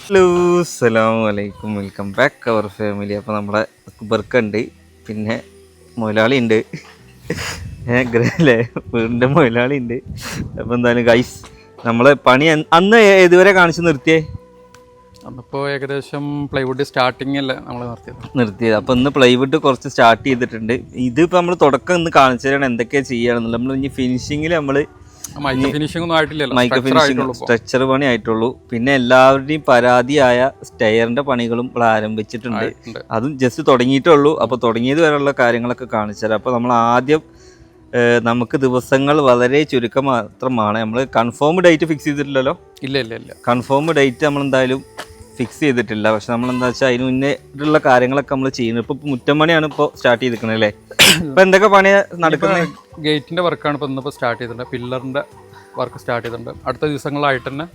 Hello സലാം വലൈക്കും welcome back അവർ family അപ്പോൾ നമ്മുടെ ബർക്കുണ്ട് പിന്നെ മുതലാളി ഉണ്ട് അല്ലേ വീടിന്റെ മുതലാളി ഉണ്ട് അപ്പോൾ എന്തായാലും ഗൈസ് നമ്മളെ പണി അന്ന് ഇതുവരെ കാണിച്ച് നിർത്തിയേ? അന്നിപ്പോൾ ഏകദേശം പ്ലൈവുഡ് സ്റ്റാർട്ടിങ് അല്ലേ നമ്മൾ നിർത്തിയത്. നിർത്തിയത്. അപ്പോൾ ഇന്ന് പ്ലൈവുഡ് കുറച്ച് സ്റ്റാർട്ട് ചെയ്തിട്ടുണ്ട്. ഇതിപ്പോൾ നമ്മൾ തുടക്കം ഇന്ന് കാണിച്ചു തരണം എന്തൊക്കെയാണ് ചെയ്യുകയാണെന്നുള്ളത് നമ്മൾ ഇനി ഫിനിഷിങ്ങിൽ നമ്മൾ സ്ട്രക്ചർ പണി ആയിട്ടുള്ളൂ. പിന്നെ എല്ലാവരുടെയും പരാതിയായ സ്റ്റെയറിന്റെ പണികളും ഇവിടെ ആരംഭിച്ചിട്ടുണ്ട്. അതും ജസ്റ്റ് തുടങ്ങിയിട്ടേ ഉള്ളൂ അപ്പോൾ തുടങ്ങിയത് വരെയുള്ള കാര്യങ്ങളൊക്കെ കാണിച്ചാൽ അപ്പൊ നമ്മൾ ആദ്യം നമുക്ക് ദിവസങ്ങൾ വളരെ ചുരുക്കം മാത്രമാണ്. നമ്മൾ കൺഫേം ഡേറ്റ് ഫിക്സ് ചെയ്തിട്ടില്ലല്ലോ? ഇല്ല ഇല്ല ഇല്ല. കൺഫേം ഡേറ്റ് നമ്മൾ എന്തായാലും ഫിക്സ് ചെയ്തിട്ടില്ല. പക്ഷെ നമ്മൾ എന്താ വെച്ചാൽ അതിന് മുന്നേ ഉള്ള കാര്യങ്ങളൊക്കെ നമ്മൾ ചെയ്യുന്നത് ഇപ്പൊ മുറ്റം പണിയാണ് ഇപ്പോൾ സ്റ്റാർട്ട് ചെയ്തിരിക്കുന്നത് അല്ലേ? ഇപ്പൊ എന്തൊക്കെ പണി നടക്കുന്നത് ഗേറ്റിന്റെ വർക്കാണ് ഇപ്പൊ ഇന്നിപ്പോ സ്റ്റാർട്ട് ചെയ്തിട്ടുണ്ട്. പില്ലറിന്റെ വർക്ക് സ്റ്റാർട്ട് ചെയ്തിട്ടുണ്ട്. അടുത്ത ദിവസങ്ങളായിട്ട് തന്നെ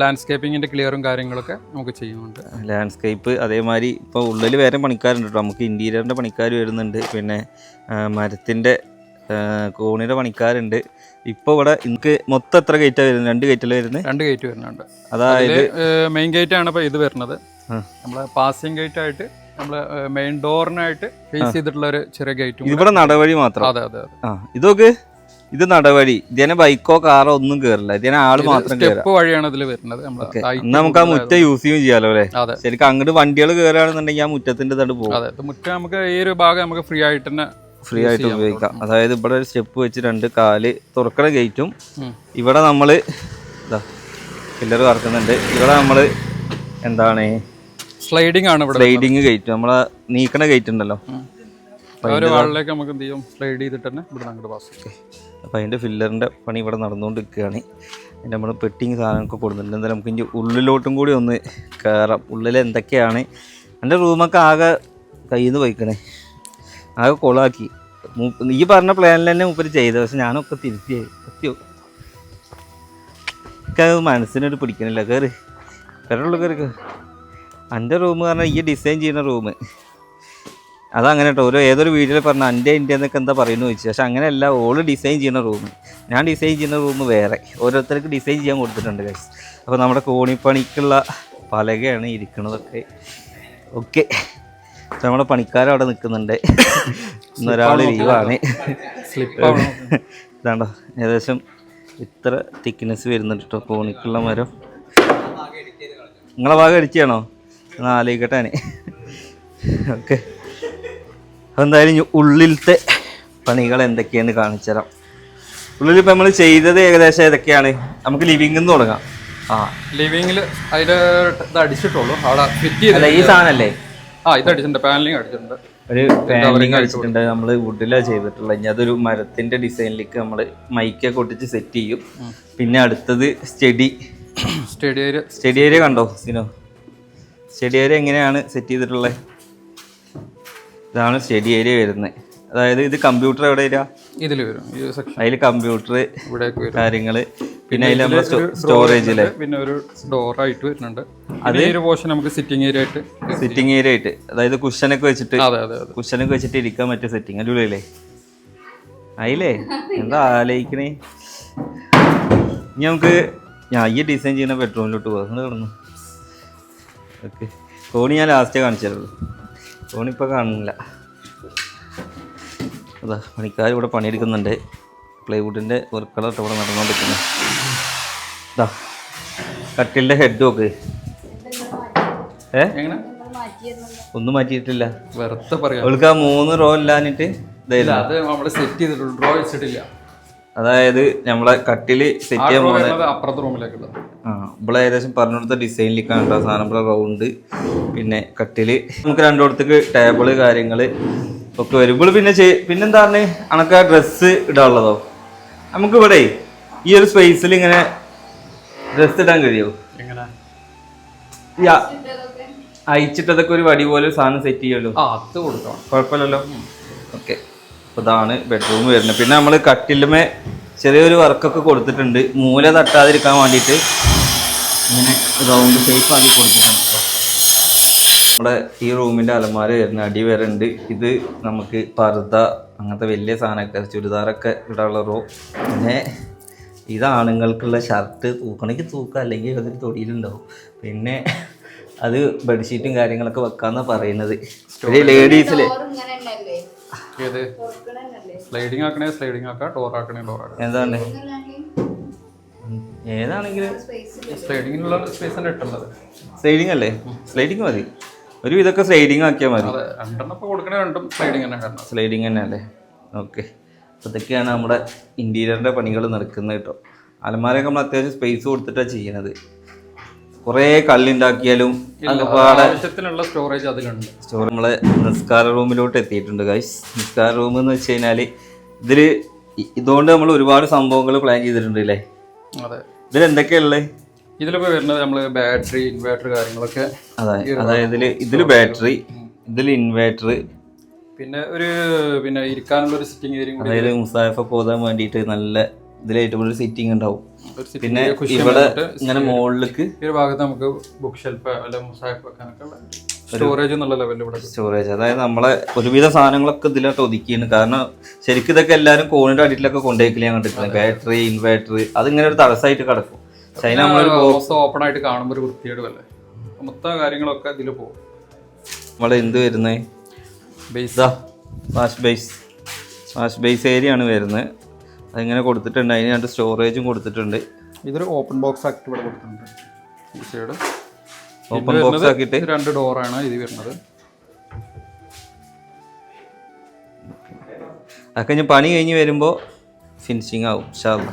ലാൻഡ്സ്കേപ്പിങ്ങിന്റെ ക്ലിയറും കാര്യങ്ങളൊക്കെ നമുക്ക് ചെയ്യുന്നുണ്ട്. ലാൻഡ്സ്കേപ്പ് അതേമാതിരി ഇപ്പോൾ ഉള്ളിൽ വേറെ പണിക്കാരുണ്ട് കേട്ടോ. നമുക്ക് ഇന്റീരിയറിന്റെ പണിക്കാർ വരുന്നുണ്ട്. പിന്നെ മരത്തിന്റെ കോണിയുടെ പണിക്കാരുണ്ട്. ഇപ്പോൾ ഇവിടെ എനിക്ക് മൊത്തം എത്ര ഗേറ്റാണ് വരുന്നത്? രണ്ട് ഗേറ്റിൽ വരുന്നത്? രണ്ട് ഗേറ്റ് വരുന്നുണ്ട്. അതായത് മെയിൻ ഗേറ്റ് ആണ് ഇപ്പോൾ ഇത് വരുന്നത്. നമ്മളെ പാസിംഗ് ഗേറ്റ് ആയിട്ട് നമ്മളെ മെയിൻ ഡോറിനായിട്ട് ഫേസ് ചെയ്തിട്ടുള്ള ഒരു ചെറിയ ഗേറ്റ് ഇവിടെ നടവഴി മാത്രം? അതെ അതെ ആ ഇതൊക്കെ ഇത് നടവഴി. ഇതിനെ ബൈക്കോ കാറോ ഒന്നും കേറില്ല. ഇതിനെ ആൾ മാത്രം സ്റ്റെപ്പ് വഴിയാണ് ഇതിൽ വരുന്നത് നമുക്ക് ആ മുറ്റ യൂസ് ചെയ്യും ചെയ്യാലോ അല്ലേ? ശരിക്കും അങ്ങോട്ട് വണ്ടികൾ കയറുകയാണെന്നുണ്ടെങ്കിൽ ആ മുറ്റത്തിന്റെ തണ്ട് പോകും. അതെ മുറ്റം നമുക്ക് ഈ ഒരു ഭാഗം നമുക്ക് ഫ്രീ ആയിട്ട് തന്നെ ഫ്രീ ആയിട്ട് ഉപയോഗിക്കാം. അതായത് ഇവിടെ ഒരു സ്റ്റെപ്പ് വെച്ച് രണ്ട് കാൽ തുറക്കണ ഗേറ്റും ഇവിടെ നമ്മൾ ഇതാ പില്ലർ കറക്കുന്നുണ്ട്. ഇവിടെ നമ്മൾ എന്താണ്? സ്ലൈഡിംഗ് ആണ് ഇവിടെ സ്ലൈഡിങ് ഗേറ്റ് നമ്മളെ നീക്കണ ഗേറ്റ് ഉണ്ടല്ലോ. വാളിലേക്ക് നമുക്ക് എന്ത് ചെയ്യും? സ്ലൈഡ് ചെയ്തിട്ട് തന്നെ ഇവിടെ അങ്ങോട്ട് പാസ് അപ്പോൾ അതിന്റെ ഫില്ലറിന്റെ പണി ഇവിടെ നടന്നുകൊണ്ടിരിക്കുകയാണ്. അതിന്റെ നമ്മൾ പെട്ടിങ് സാധനമൊക്കെ കൊടുക്കുന്നുണ്ട് എന്തായാലും നമുക്ക് ഇനി ഉള്ളിലോട്ടും കൂടി ഒന്ന് കയറാം ഉള്ളിൽ എന്തൊക്കെയാണ്? എന്റെ റൂമൊക്കെ ആകെ കയ്യിൽ നിന്ന് പോയിക്കണേ. ആകെ കൊളാക്കി. ഈ പറഞ്ഞ പ്ലാനിൽ തന്നെ മൂപ്പര് ചെയ്തത് പക്ഷെ ഞാനൊക്കെ തിരുത്തിയായി സത്യോ. മനസ്സിനൊരു പിടിക്കണില്ല. കയറി കയറുള്ളൂ കയറി എന്റെ റൂം പറഞ്ഞാൽ ഈ ഡിസൈൻ ചെയ്യുന്ന റൂം അതങ്ങനെ കേട്ടോ ഓരോ ഏതൊരു വീഡിയോയിൽ പറഞ്ഞാൽ എന്റെ എന്റെ എന്നൊക്കെ എന്താ പറയുന്നു ചോദിച്ചു. പക്ഷെ അങ്ങനെയല്ല. ഓൾ ഡിസൈൻ ചെയ്യുന്ന റൂം ഞാൻ ഡിസൈൻ ചെയ്യുന്ന റൂം വേറെ. ഓരോരുത്തർക്ക് ഡിസൈൻ ചെയ്യാൻ കൊടുത്തിട്ടുണ്ട് ഗൈസ് അപ്പോൾ നമ്മുടെ കോണിപ്പണിക്കുള്ള പലകയാണ് ഇരിക്കുന്നതൊക്കെ ഓക്കെ നമ്മുടെ പണിക്കാരവിടെ നിൽക്കുന്നുണ്ട്. ഇന്നൊരാൾ ലീവാണ്. ഇതാണ്ടോ ഏകദേശം ഇത്ര തിക്നെസ് വരുന്നുണ്ട് കേട്ടോ കോണിക്കുള്ള മരം. നിങ്ങളെ ഭാഗം അടിച്ചാണോ എന്നാൽ ആലോചിക്കട്ടെ ഓക്കെ. എന്തായാലും ഉള്ളിലത്തെ പണികൾ എന്തൊക്കെയാണെന്ന് കാണിച്ചു തരാം. ഉള്ളിൽ ഇപ്പം നമ്മൾ ചെയ്തത് ഏകദേശം ഏതൊക്കെയാണ്? നമുക്ക് ലിവിംഗിൽ നിന്ന് തുടങ്ങാം. ആ. ലിവിങ്ങിൽ അതിന്റെ ഇത് അടിച്ചിട്ടുള്ളൂ. അവിടെ ഫിറ്റ് അല്ല ചെയ്ത് ഈ സാധനല്ലേ? ആ ഇത് അടിച്ചിട്ടുണ്ട്. പാനലിങ് അടിച്ചിട്ടുണ്ട് ഒരു അടിച്ചിട്ടുണ്ട്. നമ്മൾ വുഡിലാണ് ചെയ്തിട്ടുള്ളത്. ഇനി അതൊരു മരത്തിന്റെ ഡിസൈനിലേക്ക് നമ്മൾ മൈക്കൊക്കെ ഒട്ടിച്ച് സെറ്റ് ചെയ്യും. പിന്നെ അടുത്തത് study. Study area. Study area കണ്ടോ സിനോ? സ്റ്റഡി ഏരിയ എങ്ങനെയാണ് സെറ്റ് ചെയ്തിട്ടുള്ളത്? ഇതാണ് സ്റ്റഡി ഏരിയ വരുന്നത്. അതായത് ഇത് കമ്പ്യൂട്ടർ എവിടെ വരിക? ഇതിൽ വരും. ഈ സെക്ഷൻ അതിൽ കമ്പ്യൂട്ടർ ഇവിടേക്ക് വരും. കാര്യങ്ങൾ പിന്നെ അതിൽ നമ്മൾ സ്റ്റോറേജിൽ പിന്നെ ഒരു ഡോർ ആയിട്ട് വരുന്നുണ്ട്. അതേ ഒരു പോർഷൻ നമുക്ക് സിറ്റിംഗ് ഏരിയ ആയിട്ട് സിറ്റിംഗ് ഏരിയ ആയിട്ട്. അതായത് കുഷനൊക്കെ വെച്ചിട്ട് അതെ അതെ അതെ. കുഷനൊക്കെ വെച്ചിട്ട് ഇരിക്കാൻ പറ്റിയ സെറ്റിംഗ് അടിപൊളിയല്ലേ? ആയില്ലേ? എന്താ ആലോചിക്കണേ? ഇനി നമുക്ക് ഞാൻ ഈ ഡിസൈൻ ചെയ്യുന്ന ബെഡ്റൂമിലോട്ട് പോകാം നിങ്ങൾ കിടന്നു. ഓക്കെ. കോണി ഞാൻ ലാസ്റ്റേ കാണിച്ചു തരുള്ളൂ കോണി ഇപ്പോൾ കാണുന്നില്ല. അതാ പണിക്കാർ ഇവിടെ പണിയെടുക്കുന്നുണ്ട്. പ്ലൈവുഡിന്റെ വർക്കുകളൊക്കെ ഇവിടെ നടന്നുകൊണ്ടിരിക്കുന്നു. ഇതാ കട്ടിലിന്റെ ഹെഡ് നോക്ക്. ഏ? എങ്ങനെ? ഒന്നും മാറ്റിയിട്ടില്ല. വെറുതെ പറയാം. അവൾക്ക് ആ മൂന്ന് റോ ഇല്ലാഞ്ഞിട്ട് അത് നമ്മൾ സെറ്റ് ചെയ്തിട്ടുള്ളൂ ഡ്രോ വെച്ചിട്ടില്ല. അതായത് നമ്മളെ കട്ടിൽ സെറ്റ് ആ ചെയ്യാൻ പോകുന്നത് അപ്പുറത്തെ റൂമിലേക്കുള്ളത് ആ ഇവിടെ ഏകദേശം പറഞ്ഞു കൊടുത്ത ഡിസൈനിലേക്കാണ് കേട്ടോ സാധനം ഇവിടെ റൗണ്ട് പിന്നെ കട്ടിൽ നമുക്ക് രണ്ടിടത്തേക്ക് ടേബിൾ കാര്യങ്ങൾ ഒക്കെ വരും ഇവിടെ പിന്നെ ചെയ്- പിന്നെന്താ പറഞ്ഞ്? അണക്ക് ഡ്രസ്സ് ഇടാനുള്ളതോ? നമുക്ക് ഇവിടെ ഈ ഒരു സ്പേസിൽ ഇങ്ങനെ ഡ്രസ്സ് ഇടാൻ കഴിയുമോ എങ്ങനെ? അയച്ചിട്ടതൊക്കെ ഒരു വടി പോലെ സാധനം സെറ്റ് ചെയ്യുമല്ലോ? അത് കൊടുക്കണം. കുഴപ്പമില്ലല്ലോ? ഓക്കെ അപ്പോൾ ഇതാണ് ബെഡ്റൂം വരുന്നത്. പിന്നെ നമ്മൾ കട്ടിലുമേ ചെറിയൊരു വർക്കൊക്കെ കൊടുത്തിട്ടുണ്ട്. മൂല തട്ടാതിരിക്കാൻ വേണ്ടിയിട്ട് ഇങ്ങനെ റൗണ്ട് ഷേപ്പ് ആക്കി കൊടുത്തിട്ടുണ്ട്. ട്ടോ. നമ്മുടെ ഈ റൂമിന്റെ അലമാര വരുന്ന അടി വരെ ഉണ്ട്. ഇത് നമുക്ക് പർദ്ദ അങ്ങനത്തെ വലിയ സാധനമൊക്കെ ചുരിദാറൊക്കെ ഇടാനുള്ള റൂം പിന്നെ ഇത് ആണുങ്ങൾക്കുള്ള ഷർട്ട് തൂക്കണമെങ്കിൽ തൂക്കുക അല്ലെങ്കിൽ അതൊരു തൊടിയിലുണ്ടാവും പിന്നെ അത് ബെഡ്ഷീറ്റും കാര്യങ്ങളൊക്കെ വെക്കാന്നാണ് പറയുന്നത്. ഏത്? സ്ലൈഡിങ് ആക്കണേ സ്ലൈഡിങ് ആക്കാം ഡോർ ആക്കണേ ഡോർ ആക്കാം എന്താണ്? ഏതാണെങ്കിലും സ്ലൈഡിങ്ങിനുള്ള സ്പേസ് ഇട്ടുള്ളത്? സ്ലൈഡിങ് അല്ലേ? സ്ലൈഡിങ് മതി. ഒരു ഇതൊക്കെ സ്ലൈഡിങ് ആക്കിയാൽ മതി. സ്ലൈഡിങ് തന്നെ അല്ലേ? ഓക്കെ അതൊക്കെയാണ് നമ്മുടെ ഇന്റീരിയറിന്റെ പണികൾ നടക്കുന്നത് കേട്ടോ. അലമാരയൊക്കെ നമ്മൾ അത്യാവശ്യം സ്പേസ് കൊടുത്തിട്ടാണ് ചെയ്യണത്. കുറേ കല്ലുണ്ടാക്കിയാലും ആവശ്യത്തിനുള്ള സ്റ്റോറേജ് അതിലുണ്ട്. സ്റ്റോർ നമ്മളെ നിസ്കാര റൂമിലോട്ട് എത്തിയിട്ടുണ്ട് ഗൈസ് നിസ്കാര റൂം എന്ന് വെച്ച് കഴിഞ്ഞാൽ ഇതിൽ ഇതുകൊണ്ട് നമ്മൾ ഒരുപാട് സംഭവങ്ങൾ പ്ലാൻ ചെയ്തിട്ടുണ്ട് അല്ലേ? ഇതിൽ എന്തൊക്കെയാ എന്തൊക്കെയുള്ളത് ഇതിലിപ്പോൾ വരുന്നത് നമ്മൾ ബാറ്ററി ഇൻവേർട്ടർ കാര്യങ്ങളൊക്കെ അതായത് ഇതിൽ ഇതിൽ ബാറ്ററി ഇതിൽ ഇൻവേർട്ടർ പിന്നെ ഒരു പിന്നെ ഇരിക്കാനുള്ള ഒരു സിറ്റിംഗ് ഏരിയ അതായത് മുസാഫ പോകാൻ വേണ്ടിയിട്ട് നല്ല ഇവിടെ ഒരു സിറ്റിംഗ് ഉണ്ടാവും. പിന്നെ ഇവിടെ ഇങ്ങനെ മുകളിലേക്ക് ഈ ഒരു ഭാഗത്ത് നമുക്ക് ബുക്ക് ഷെൽഫ് അല്ല മുസാഫ് വെക്കാനൊക്കെ സ്റ്റോറേജ് എന്നുള്ള ലെവലിൽ ഇവിടെ സ്റ്റോറേജ് അതായത് നമ്മളെ ഒരുവിധ സാധനങ്ങളൊക്കെ ഇതിലോട്ട് ഒതുക്കിയാണ് കാരണം ശരിക്കും ഇതൊക്കെ എല്ലാവരും കോണിന്റെ അടിയിലൊക്കെ കൊണ്ടുപോയിക്കില്ല ഞാൻ കണ്ടിട്ടുണ്ട്. ബാറ്ററി ഇൻവേർട്ടർ അതിങ്ങനെ ഒരു തടസ്സമായിട്ട് കിടക്കും. മൊത്തം ഓപ്പൺ ആയിട്ട് കാണുമ്പോൾ ഒരു വൃത്തികേടുമല്ലേ മൊത്തം കാര്യങ്ങളൊക്കെ ഇതിൽ പോകും. നമ്മളെ എന്ത് വരുന്നേ? Base wash base wash base area ആണ് വരുന്നത്. അതിങ്ങനെ കൊടുത്തിട്ടുണ്ട്. അതിന് രണ്ട് സ്റ്റോറേജും കൊടുത്തിട്ടുണ്ട്. ഇതൊരു ഓപ്പൺ ബോക്സ് ആക്കി ഇവിടെ കൊടുത്തിട്ടുണ്ട്. സൈഡ് ഓപ്പൺ ബോക്സ് ആക്കിയിട്ട്. രണ്ട് ഡോറാണ് ഇത് വരുന്നത്. അതൊക്കെ ഞാൻ പണി കഴിഞ്ഞ് വരുമ്പോൾ ഫിനിഷിങ് ആവും ഷാർല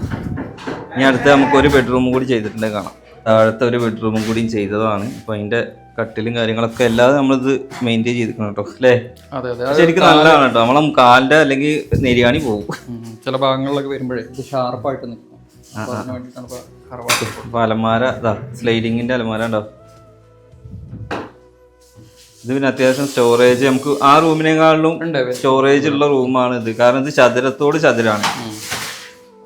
ഇനി അടുത്ത് നമുക്ക് ഒരു ബെഡ്റൂമും കൂടി ചെയ്തിട്ടുണ്ട് കാണാം. താഴത്തെ ഒരു ബെഡ്റൂമും കൂടി ചെയ്തതാണ്. അപ്പൊ അതിന്റെ കട്ടിലും കാര്യങ്ങളൊക്കെ അല്ലാതെ നമ്മളിത് മെയിന്റെയിൻ ചെയ്തിരിക്കണം കേട്ടോ അല്ലേ? ശരിക്കും നല്ലതാണ് കേട്ടോ. നമ്മളെ കാലിന്റെ അല്ലെങ്കിൽ നെരിയാണി പോകും. ചില ഭാഗങ്ങളിലൊക്കെ വരുമ്പോഴേ ഇത് ഷാർപ്പായിട്ട് നിൽക്കും അലമാര ഇതാ സ്ലൈഡിങ്ങിന്റെ അലമാര ഉണ്ടോ? ഇത് പിന്നെ അത്യാവശ്യം സ്റ്റോറേജ് നമുക്ക് ആ റൂമിനേക്കാളിലും ഉണ്ട് സ്റ്റോറേജ് ഉള്ള റൂമാണ് ഇത്. കാരണം ഇത് ചതുരത്തോട് ചതുരാണ്.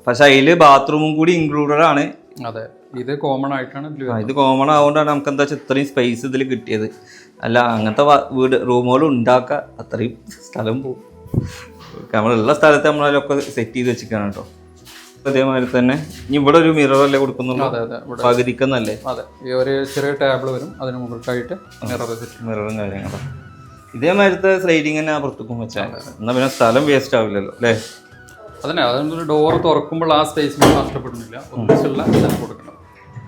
പക്ഷെ അതിൽ ബാത്റൂമും കൂടി ഇൻക്ലൂഡഡ് ആണ്. അതെ. ഇത് കോമൺ ആയിട്ടാണ് ഇത് കോമൺ ആവുകൊണ്ടാണ് നമുക്ക് എന്താ വെച്ചാൽ ഇത്രയും സ്പേസ് ഇതിൽ കിട്ടിയത്. അല്ല അങ്ങനത്തെ വീട് റൂമുകൾ ഉണ്ടാക്ക. അത്രയും സ്ഥലം പോകും നമ്മളുള്ള സ്ഥലത്ത് നമ്മളതിലൊക്കെ സെറ്റ് ചെയ്ത് വെച്ചിരിക്കുകയാണ് കേട്ടോ. അതേമാതിരി തന്നെ. ഇനി ഇവിടെ ഒരു മിറർ അല്ലേ കൊടുക്കുന്നുള്ളൂ? അതെ അതെ. ഇവിടെ പകുതിക്കെന്നല്ലേ? അതെ. ഈ ഒരു ചെറിയ ടേബിൾ വരും. അതിന് മുകളിലായിട്ട് മിറർ മിററും കാര്യങ്ങളും. ഇതേമാതിരത്തെ സ്ലൈഡിങ് തന്നെ അപ്പുറത്തേക്കും വെച്ചാൽ എന്നാൽ പിന്നെ സ്ഥലം വേസ്റ്റ് ആവില്ലല്ലോ അല്ലേ? അതന്നെ അതുകൊണ്ട് ഡോർ തുറക്കുമ്പോൾ ആ സ്പേസ് നഷ്ടപ്പെടുന്നില്ല. ഒന്നിച്ചുള്ള കൊടുക്കണം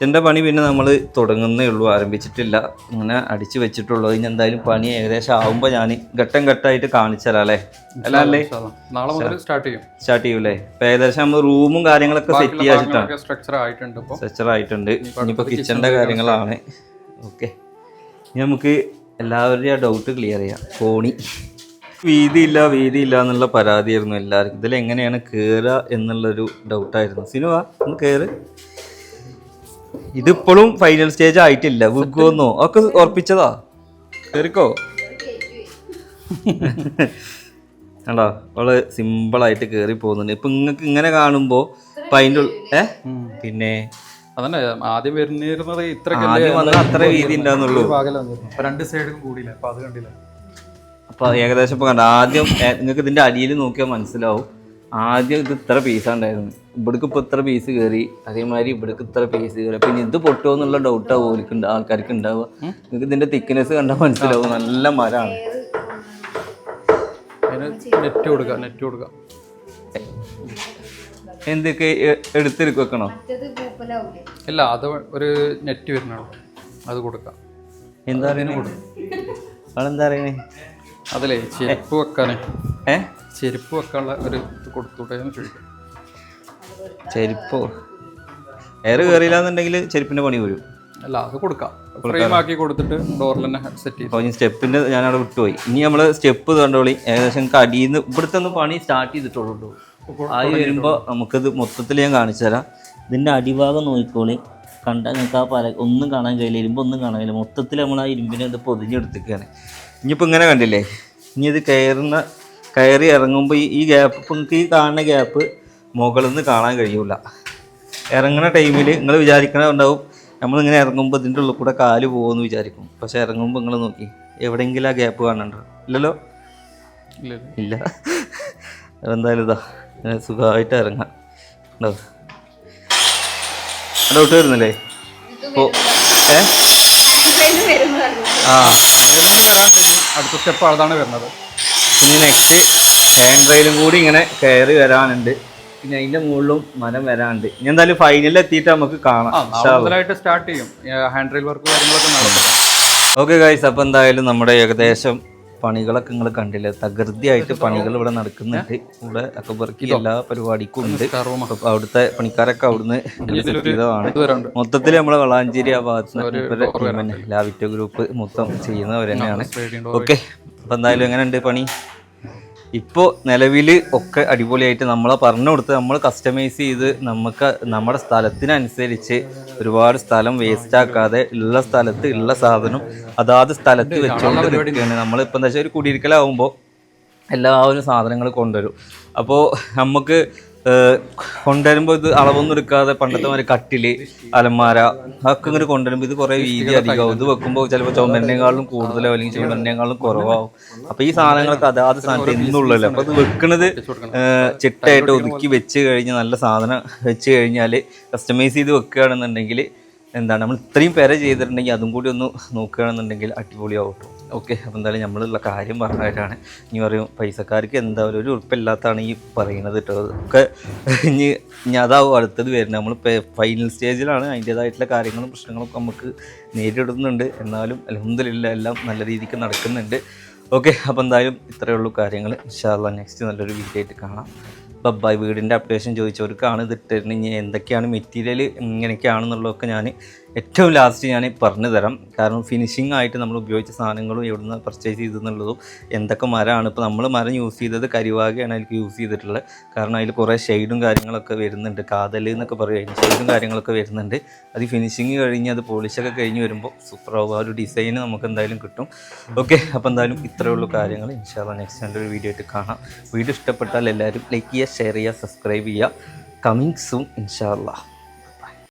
എന്റെ പണി പിന്നെ നമ്മൾ തുടങ്ങുന്നേ ഉള്ളൂ ആരംഭിച്ചിട്ടില്ല. ഇങ്ങനെ അടിച്ചു വെച്ചിട്ടുള്ളൂ. ഇനി എന്തായാലും പണി ഏകദേശം ആവുമ്പോൾ ഞാൻ ഘട്ടം ഘട്ടമായിട്ട് കാണിച്ചാലേ അല്ലേ അല്ല? നാളെ മുതൽ സ്റ്റാർട്ട് ചെയ്യും. സ്റ്റാർട്ട് ചെയ്യൂലേ? ഇപ്പം ഏകദേശം നമ്മൾ റൂമും കാര്യങ്ങളൊക്കെ സെറ്റ് ചെയ്യാച്ചിട്ടാണ്. സ്ട്രക്ചർ ആയിട്ടുണ്ട് സ്ട്രക്ചർ ആയിട്ടുണ്ട്. ഇനിയിപ്പോൾ കിച്ചണിന്റെ കാര്യങ്ങളാണ്. ഓക്കെ ഇനി നമുക്ക് എല്ലാവരുടെയും ആ ഡൗട്ട് ക്ലിയർ ചെയ്യാം. കോണി വീതിയില്ല വീതിയില്ല എന്നുള്ള പരാതിയായിരുന്നു എല്ലാവർക്കും. ഇതിൽ എങ്ങനെയാണ് കയറുക എന്നുള്ളൊരു ഡൗട്ടായിരുന്നു സിനിമ ഒന്ന് കയറ് ഇതിപ്പോഴും ഫൈനൽ സ്റ്റേജ് ആയിട്ടില്ല. വിഗോന്നോ ഒക്കെ ഉറപ്പിച്ചതാ? കയറിക്കോ കണ്ടോ? അവൾ സിമ്പിളായിട്ട് കയറി പോകുന്നുണ്ട്. ഇപ്പൊ നിങ്ങൾക്ക് ഇങ്ങനെ കാണുമ്പോൾ ഇപ്പൊ അതിന്റെ ഏ? പിന്നെ? അതന്നെ ആദ്യം വരുന്നിരുന്നത് ഇത്ര ആദ്യം വന്നത് അത്ര വീതി ഉണ്ടാകുന്നുള്ളൂ രണ്ട് സൈഡും കൂടിയില്ല. അപ്പൊ അത് കണ്ടില്ല. അപ്പൊ ഏകദേശം ഇപ്പൊ കണ്ട ആദ്യം നിങ്ങൾക്ക് ഇതിന്റെ അടിയിൽ നോക്കിയാൽ മനസ്സിലാവും. ആദ്യം ഇത് ഇത്ര പീസാ ഉണ്ടായിരുന്നു ഇവിടേക്ക് ഇപ്പൊ ഇത്ര പീസ് കയറി അതേമാതിരി ഇവിടേക്ക് ഇത്ര പീസ് കയറി പിന്നെ ഇത് പൊട്ടുമോ എന്നുള്ള ഡൗട്ട് ഓലിക്ക് ആൾക്കാർക്ക് ഉണ്ടാവുക നിങ്ങൾക്ക് ഇതിന്റെ തിക്നെസ് കണ്ടാൽ മനസ്സിലാവും. നല്ല മരമാണ് നെറ്റ് കൊടുക്കുക നെറ്റ് കൊടുക്കുക എന്തൊക്കെ എടുത്തിരിക്കും വെക്കണോ? ഇല്ല അത് ഒരു നെറ്റ് വരുന്നുള്ളൂ അത് കൊടുക്കാം. എന്താ പറയുന്നത് കൊടുക്കും അതെന്താ പറയണേ അതിലേ ചെരുപ്പ് വെക്കാനേ. ഏ? ചെരുപ്പ് വെക്കാനുള്ള ഒരു ഇത് കൊടുത്തൂടെ എന്ന് ചോദിക്കാം. ചെരുപ്പോ? എയർ കയറിയില്ല എന്നുണ്ടെങ്കിൽ ചെരുപ്പിന്റെ പണി വരും. അല്ല അത് കൊടുക്കാം. ഫ്രെയിം ആക്കി കൊടുത്തിട്ട് ഡോറിൽ തന്നെ സെറ്റ് ചെയ്തു. അപ്പോൾ ഇനി അവിടെ ഞാനവിടെ വിട്ടുപോയി. ഇനി നമ്മൾ സ്റ്റെപ്പ് കണ്ടോളി ഏകദേശം നിന്ന് ഇവിടുത്തെ ഒന്ന് പണി സ്റ്റാർട്ട് ചെയ്തിട്ടുള്ളൂ. ആയി വരുമ്പോൾ നമുക്കിത് മൊത്തത്തിൽ ഞാൻ കാണിച്ചു തരാം. ഇതിന്റെ അടിഭാഗം നോക്കിക്കോളി. കണ്ടാൽ നിങ്ങൾക്ക് ആ പല ഒന്നും കാണാൻ കഴിയില്ല ഇരുമ്പ് ഒന്നും കാണാൻ കഴിയില്ല. മൊത്തത്തിൽ നമ്മൾ ആ ഇരുമ്പിനെ ഇത് പൊതിഞ്ഞെടുത്തിരിക്കുകയാണ്. ഇനിയിപ്പോൾ ഇങ്ങനെ കണ്ടില്ലേ? ഇനി ഇത് കയറുന്ന കയറി ഇറങ്ങുമ്പോൾ ഈ ഈ ഗ്യാപ്പ് ഇപ്പം നിങ്ങൾക്ക് ഈ കാണുന്ന ഗ്യാപ്പ് മുകളിൽ നിന്ന് കാണാൻ കഴിയൂല. ഇറങ്ങുന്ന ടൈമിൽ നിങ്ങൾ വിചാരിക്കണുണ്ടാവും നമ്മളിങ്ങനെ ഇറങ്ങുമ്പോൾ ഇതിന്റെ ഉള്ളിൽ കൂടെ കാൽ പോകുമെന്ന് വിചാരിക്കും. പക്ഷെ ഇറങ്ങുമ്പോൾ നിങ്ങൾ നോക്കി എവിടെയെങ്കിലും ആ ഗ്യാപ്പ് കാണണ്ടോ? ഇല്ലല്ലോ? ഇല്ല ഇല്ല. എന്തായാലും ഇതാ സുഖമായിട്ട് ഇറങ്ങാം. ഉണ്ടോ? ഡൗട്ട് വരുന്നില്ലേ? ഓ ഏ? ആ അതിലൂടെ വരാണ്ട് ഇനി അടുത്ത സ്റ്റെപ്പ് അതാണ് വരുന്നത്. ഇനി നെക്സ്റ്റ് ഹാൻഡ് റെയിലും കൂടി ഇങ്ങനെ കയറി വരാനുണ്ട്. പിന്നെ അതിന്റെ മുകളിലും മരം വരാനുണ്ട്. ഇനി എന്തായാലും ഫൈനലിൽ എത്തിയിട്ട് നമുക്ക് കാണാം ആ മുതലായിട്ട് സ്റ്റാർട്ട് ചെയ്യും. ഹാൻഡ് റെയിൽ വർക്ക് കാര്യങ്ങളൊക്കെ ഓക്കെ ഗൈസ് അപ്പോൾ എന്തായാലും നമ്മുടെ ഏകദേശം പണികളൊക്കെ നിങ്ങൾ കണ്ടില്ലേ? തകൃതിയായിട്ട് പണികൾ ഇവിടെ നടക്കുന്നുണ്ട്. ഇവിടെ അക്കബർക്കി എല്ലാ പരിപാടിക്കും ഉണ്ട്. അവിടുത്തെ പണിക്കാരൊക്കെ അവിടുന്ന് ചെയ്തതാണ് മൊത്തത്തിൽ നമ്മളെ വളാഞ്ചേരി ആ ഭാഗത്ത് ലാവിറ്റോ ഗ്രൂപ്പ് മൊത്തം ചെയ്യുന്നവർ തന്നെയാണ് ഓക്കെ. അപ്പൊ എന്തായാലും എങ്ങനെയുണ്ട് പണി? ഇപ്പോൾ നിലവിൽ ഒക്കെ അടിപൊളിയായിട്ട് നമ്മളെ പറഞ്ഞു കൊടുത്ത് നമ്മൾ കസ്റ്റമൈസ് ചെയ്ത് നമുക്ക് നമ്മുടെ സ്ഥലത്തിനനുസരിച്ച് ഒരുപാട് സ്ഥലം വേസ്റ്റ് ആക്കാതെ ഉള്ള സ്ഥലത്ത് ഉള്ള സാധനം അതാത് സ്ഥലത്ത് വെച്ചുകൊണ്ട് നിൽക്കുകയാണ് നമ്മളിപ്പോൾ എന്താ വെച്ചാൽ ഒരു കുടിയിരിക്കലാവുമ്പോൾ എല്ലാവരും സാധനങ്ങൾ കൊണ്ടുവരും. അപ്പോൾ നമുക്ക് കൊണ്ടുവരുമ്പോൾ ഇത് അളവൊന്നും എടുക്കാതെ പണ്ടത്തെ മാതിരി കട്ടിൽ അലമാര അതൊക്കെ ഇങ്ങനെ കൊണ്ടുവരുമ്പോൾ ഇത് കുറേ വീതി അധികമാവും ഇത് വെക്കുമ്പോൾ ചിലപ്പോൾ ചുമരിനേക്കാളും കൂടുതലോ അല്ലെങ്കിൽ ചുമരിനേക്കാളും കുറവാകും അപ്പോൾ ഈ സാധനങ്ങളൊക്കെ അതാത് സാധനത്തിൽ എന്നുള്ളല്ലോ അപ്പോൾ ഇത് ഏഹ്, ചിട്ടയായിട്ട് ഒതുക്കി വെച്ച് കഴിഞ്ഞ് നല്ല സാധനം വെച്ച് കഴിഞ്ഞാൽ കസ്റ്റമൈസ് ചെയ്ത് വെക്കുകയാണെന്നുണ്ടെങ്കിൽ എന്താണ്? നമ്മൾ ഇത്രയും പേരെ ചെയ്തിട്ടുണ്ടെങ്കിൽ അതും കൂടി ഒന്ന് നോക്കുകയാണെന്നുണ്ടെങ്കിൽ അടിപൊളിയാവും ഓക്കെ അപ്പോൾ എന്തായാലും നമ്മളുള്ള കാര്യം പറഞ്ഞതായിട്ടാണ് ഇനി പറയും പൈസക്കാർക്ക് എന്താ ഒരു ഉറപ്പില്ലാത്തതാണ് ഈ പറയുന്നത് കേട്ടോ ഒക്കെ ഇനി ഇനി അതാവും അടുത്തത് വരുന്നത്. നമ്മൾ ഫൈനൽ സ്റ്റേജിലാണ് അതിന്റേതായിട്ടുള്ള കാര്യങ്ങളും പ്രശ്നങ്ങളൊക്കെ നമുക്ക് നേരിടുന്നുണ്ട്. എന്നാലും അലഹമില്ല എല്ലാം നല്ല രീതിക്ക് നടക്കുന്നുണ്ട്. ഓക്കെ അപ്പോൾ എന്തായാലും ഇത്രയേ ഉള്ളൂ കാര്യങ്ങൾ ഇൻഷാല്ല നെക്സ്റ്റ് നല്ലൊരു വീഡിയോ ആയിട്ട് കാണാം. ബബ്ബായ് വീടിന്റെ അപ്ഡേഷൻ ചോദിച്ചവർക്കാണ് ഇത് ഇട്ടിരുന്നത്. ഇനി എന്തൊക്കെയാണ് മെറ്റീരിയൽ ഇങ്ങനെയൊക്കെയാണെന്നുള്ളതൊക്കെ ഞാൻ ഏറ്റവും ലാസ്റ്റ് ഞാൻ പറഞ്ഞു തരാം കാരണം ഫിനിഷിംഗ് ആയിട്ട് നമ്മൾ ഉപയോഗിച്ച സാധനങ്ങളും എവിടുന്ന് പർച്ചേസ് ചെയ്തെന്നുള്ളതും എന്തൊക്കെ മരമാണ്. ഇപ്പോൾ നമ്മൾ മരം യൂസ് ചെയ്തത് കരിവാകയാണ് അതിലേക്ക് യൂസ് ചെയ്തിട്ടുള്ളത്. കാരണം അതിൽ കുറേ ഷെയ്ഡും കാര്യങ്ങളൊക്കെ വരുന്നുണ്ട്. കാതൽ എന്നൊക്കെ പറയും. ഷെയ്ഡും കാര്യങ്ങളൊക്കെ വരുന്നുണ്ട്. അത് ഫിനിഷിങ് കഴിഞ്ഞ് അത് പോളിഷൊക്കെ കഴിഞ്ഞ് വരുമ്പോൾ സൂപ്പറാവും ആ ഒരു ഡിസൈൻ നമുക്ക് എന്തായാലും കിട്ടും. ഓക്കെ അപ്പോൾ എന്തായാലും ഇത്രയേ ഉള്ളൂ കാര്യങ്ങൾ. ഇൻഷാല്ല നെക്സ്റ്റ് നല്ലൊരു വീഡിയോ ആയിട്ട് കാണാം. വീഡിയോ ഇഷ്ടപ്പെട്ടാൽ എല്ലാവരും ലൈക്ക് ചെയ്യുക ഷെയർ ചെയ്യുക സബ്സ്ക്രൈബ് ചെയ്യുക. കമ്മിങ് സൂൺ ഇൻഷാല്ല